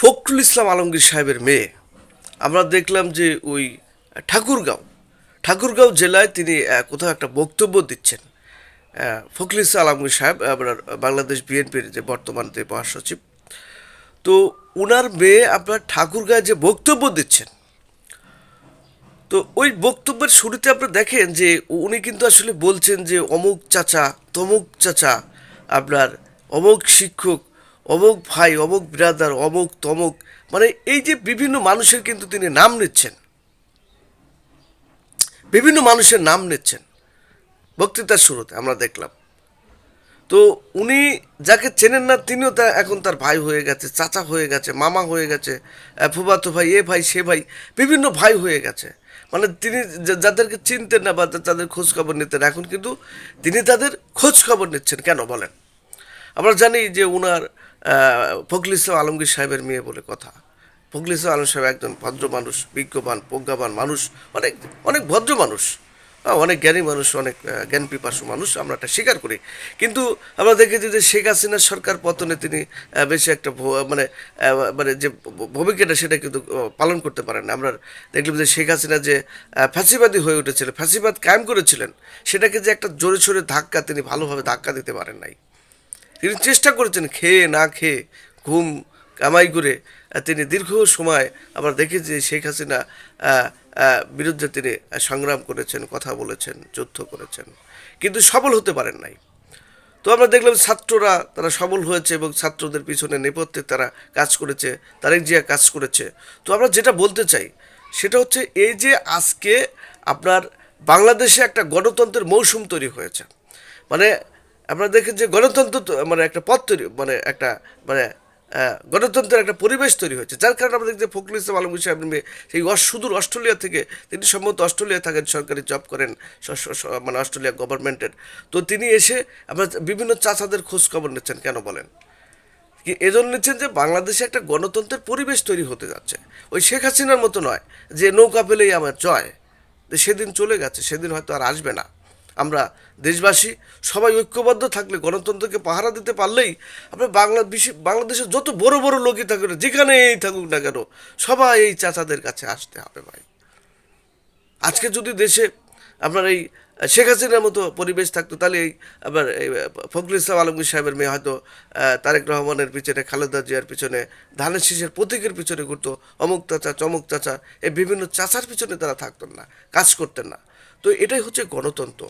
ফখরুল ইসলাম আলমগীর সাহেবের মেয়ে। আমরা দেখলাম যে ওই ঠাকুরগাঁও ঠাকুরগাঁও জেলায় তিনি কোথাও একটা বক্তব্য দিচ্ছেন। ফখরুল ইসলাম আলমগীর সাহেব, আপনার বাংলাদেশ বিএনপির যে বর্তমান যে মহাসচিব, তো ওনার মেয়ে আপনার ঠাকুরগাঁয় যে বক্তব্য দিচ্ছেন, তো ওই বক্তব্যের শুরুতে আপনারা দেখেন যে উনি কিন্তু আসলে বলছেন যে অমুক চাচা, তমুক চাচা, আপনার অমুক শিক্ষক অমুক ভাই অমুক ব্রাদার অমুক তমুক মানে এই যে বিভিন্ন মানুষের কিন্তু তিনি নাম নিচ্ছেন। বিভিন্ন মানুষের নাম নিচ্ছেন। বক্তৃতার শুরুতে আমরা দেখলাম। তো উনি যাকে চেনেন না তিনিও তা এখন তার ভাই হয়ে গেছে চাচা হয়ে গেছে মামা হয়ে গেছে ফুফাতো ভাই এ ভাই সে ভাই বিভিন্ন ভাই হয়ে গেছে। মানে তিনি যাদেরকে চিনতেন না বা তাদের খোঁজ খবর নিতেন এখন কিন্তু তিনি তাদের খোঁজ খবর নিচ্ছেন। কেন বলেন? আমরা জানি যে আহ, ফখরুল ইসলাম আলমগীর সাহেবের মেয়ে বলে কথা। ফখরুল ইসলাম আলম সাহেব একজন ভদ্র মানুষ, বিজ্ঞবান, প্রজ্ঞাবান মানুষ, অনেক অনেক ভদ্র মানুষ। অনেক জ্ঞানী মানুষ, অনেক জ্ঞান পিপাসু মানুষ, আমরা এটা স্বীকার করি। কিন্তু আমরা দেখেছি যে শেখ হাসিনার সরকার পতনে তিনি বেশি একটা মানে মানে যে ভূমিকাটা সেটা কিন্তু পালন করতে পারেন না। আমরা দেখলাম যে শেখ হাসিনা যে ফ্যাসিবাদী হয়ে উঠেছিল ফ্যাসিবাদ কায়েম করেছিলেন, সেটাকে যে একটা জোরে সোরে ধাক্কা তিনি ভালোভাবে ধাক্কা দিতে পারেন নাই। তিনি চেষ্টা করেছেন খেয়ে, না খেয়ে, ঘুম কামাই করে তিনি দীর্ঘ সময় আমরা দেখেছি শেখ হাসিনা বিরুদ্ধে তিনি সংগ্রাম করেছেন, কথা বলেছেন, যুদ্ধ করেছেন। কিন্তু সফল হতে পারেন নাই। তো আমরা দেখলাম ছাত্ররা, তারা সবল হয়েছে এবং ছাত্রদের পিছনে নেপথ্যে তারা কাজ করেছে তারেক জিয়া কাজ করেছে। তো আমরা যেটা বলতে চাই, সেটা হচ্ছে এই যে আজকে আপনার বাংলাদেশে একটা গণতন্ত্রের মৌসুম তৈরি হয়েছে। মানে আপনারা দেখেন যে গণতন্ত্র মানে একটা পথ তৈরি মানে একটা মানে গণতন্ত্রের একটা পরিবেশ তৈরি হয়েছে। যার কারণে আমরা দেখছি ফখরুল ইসলাম আলমগীর মেয়ে সেই সুদূর অস্ট্রেলিয়া থেকে তিনি সম্ভবত অস্ট্রেলিয়া থাকেন, সরকারি জব করেন মানে অস্ট্রেলিয়া গভর্নমেন্টের। তো তিনি এসে আমরা বিভিন্ন চাচাদের খোঁজ খবর নিচ্ছেন, কেন বলেন? কি এজন্য নিচ্ছেন যে বাংলাদেশে একটা গণতন্ত্রের পরিবেশ তৈরি হতে যাচ্ছে। ওই শেখ হাসিনার মতো নয় যে নৌকা পেলেই আমার জয়। সেদিন চলে গেছে, সেদিন হয়তো আর আসবে না। আমরা দেশবাসী সবাই ঐক্যবদ্ধ থাকলে, গণতন্ত্রকে পাহারা দিতে পারলেই আমরা বাংলা বিশ্ব বাংলাদেশের যত বড় বড় লোকই থাকুক না যেখানেই থাকুক না কেন, সবাই এই চাচাদের কাছে আসতে হবে ভাই। আজকে যদি দেশে আপনার এই শেখ হাসিনার মতো পরিবেশ থাকতো, তাহলে এই আপনার এই ফখরুল ইসলাম আলমগীর সাহেবের মেয়ে হয়তো তারেক রহমানের পিছনে, খালেদা জিয়ার পিছনে, ধানের শীষের প্রতীকের পিছনে ঘুরতো, অমুক চাচা, চমক চাচা, এই বিভিন্ন চাচার পিছনে তারা থাকতেন না, কাজ করতেন না। তো এটাই হচ্ছে গণতন্ত্র।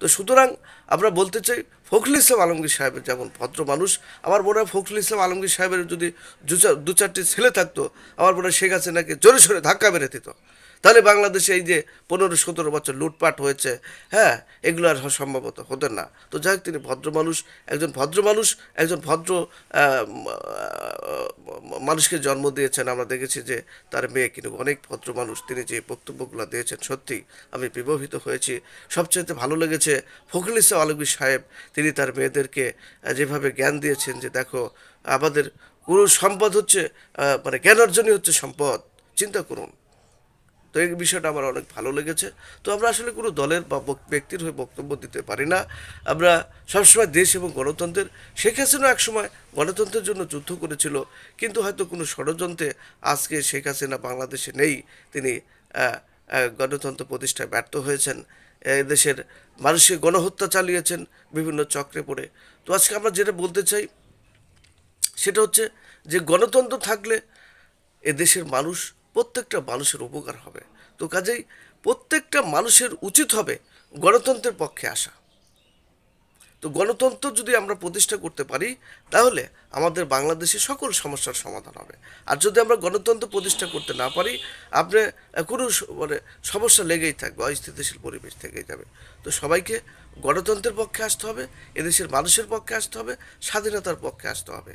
তো সুতরাং আমরা বলতে চাই, ফখরুল ইসলাম আলমগীর সাহেবের যেমন ভদ্র মানুষ, আমার মনে হয় ফখরুল ইসলাম আলমগীর সাহেবের যদি দু চার- দু চারটি ছেলে থাকতো, আমার মনে হয় শেখ হাসিনাকে জোরে সোরে ধাক্কা মেরে দিত। তাহলে বাংলাদেশে এই যে পনেরো সতেরো বছর লুটপাট হয়েছে হ্যাঁ এগুলো আর সম্ভবত হতেন না। তো যাই হোক, তিনি ভদ্র মানুষ, একজন ভদ্র মানুষ, একজন ভদ্র মানুষকে জন্ম দিয়েছেন। আমরা দেখেছি যে তার মেয়ে কিন্তু অনেক ভদ্র মানুষ, তিনি যে বক্তব্যগুলো দিয়েছেন, সত্যি আমি বিবাহিত হয়েছি। সবচেয়ে ভালো লেগেছে ফখরুল ইসলাম আলমগীর সাহেব, তিনি তার মেয়েদেরকে যেভাবে জ্ঞান দিয়েছেন যে দেখো, আমাদের কোনো সম্পদ হচ্ছে মানে জ্ঞান অর্জনই হচ্ছে সম্পদ, চিন্তা করুন। তো এই বিষয়টা আমার অনেক ভালো লেগেছে। তো আমরা আসলে কোনো দলের বা ব্যক্তির হয়ে বক্তব্য দিতে পারি না। আমরা সবসময় দেশ এবং গণতন্ত্রের, শেখ হাসিনা একসময় গণতন্ত্রের জন্য যুদ্ধ করেছিল, কিন্তু হয়তো কোনো ষড়যন্ত্রে আজকে শেখ হাসিনা বাংলাদেশে নেই। তিনি গণতন্ত্র প্রতিষ্ঠায় ব্যর্থ হয়েছেন। দেশের মানুষকে গণহত্যা চালিয়েছেন বিভিন্ন চক্রে পড়ে। তো আজকে আমরা যেটা বলতে চাই, সেটা হচ্ছে যে গণতন্ত্র থাকলে এদেশের মানুষ প্রত্যেকটা মানুষের উপকার হবে। তো কাজেই প্রত্যেকটা মানুষের উচিত হবে গণতন্ত্রের পক্ষে আসা। তো গণতন্ত্র যদি আমরা প্রতিষ্ঠা করতে পারি, তাহলে আমাদের বাংলাদেশে সকল সমস্যার সমাধান হবে। আর যদি আমরা গণতন্ত্র প্রতিষ্ঠা করতে না পারি, আপনি কোনো মানে সমস্যা লেগেই থাকবে, অস্থিতিশীল পরিবেশ থেকেই যাবে। তো সবাইকে গণতন্ত্রের পক্ষে আসতে হবে, এদেশের মানুষের পক্ষে আসতে হবে, স্বাধীনতার পক্ষে আসতে হবে।